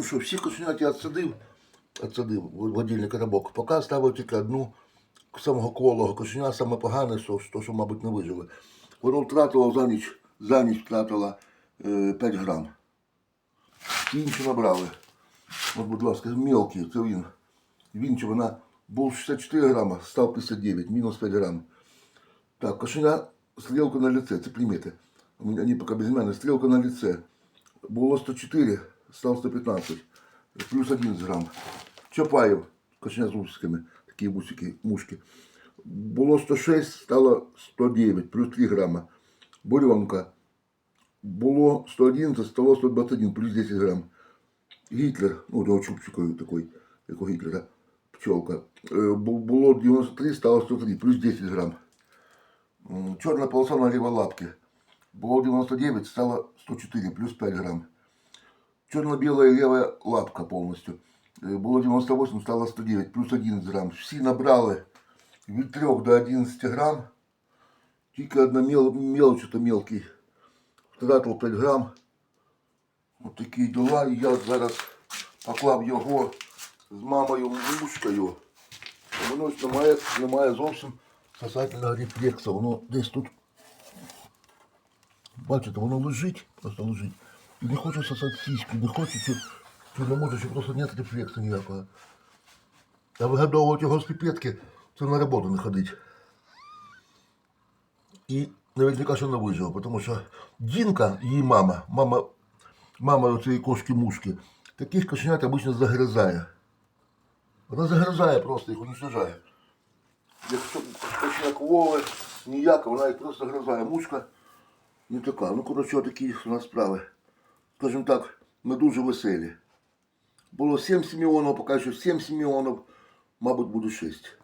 Ну що, всіх кошенят я відсадив, відсадив в отдільний коробок. Поки ставив тільки одну самого колого кошеня, саме погане, що, що, мабуть, не виживе. Воно втратило за ніч, за ніч втратило е, 5 грам. Ті інші набрали. От, будь ласка, мелкий, це він. Він чи вона був 64 грама, став 59, мінус 5 грам. Так, кошеня, стрелка на лице, це приміти. Они пока без мене. Стрелка на лице. Було 104, став 115. Плюс 11 грам. Чапаєв, кошеня з усиками, такі усики, мушки. Було 106, стало 109, плюс 3 грама. Буренка. Було 111, стало 121, плюс 10 грам. Гітлер, ну, того чубчиковий такий, як у Гітлера, пчелка. Е, бу- Було 93, стало 103, плюс 10 грам. Чорна полоса на лівій лапці. Було 99, стало 104, плюс 5 грам. Черно-белая левая лапка полностью. Э, Было 98, стало 109, плюс 11 грам. Всі набрали від 3 до 11 грам. Тільки одна мел, мелочь, то мелкий. Втратив 5 грам. Ось такі діла. І я зараз поклав його з мамою мушкою. Воно ж немає, немає зовсім сосательного рефлексу. Воно десь тут Бачите, воно лежить, просто лежить. Не хоче сосати сіську, не хоче, чи, чи не може, чи просто нет рефлексу ніякого. А вигодовувати його піпетки, це на роботу не ходить. І наверняка, що не вижив, тому що Дінка, її мама, мама, мама цієї кошки-мушки, таких кошенят обично загризає. Вона загризає просто, їх уничтожає. Якщо кошеня Вови ніяка, вона їх просто загризає. Мушка не така. Ну, коротше, такі у нас справи. Скажімо так, ми дуже веселі. Було 7 сіміонів, поки що 7 сіміонів, мабуть, буде 6.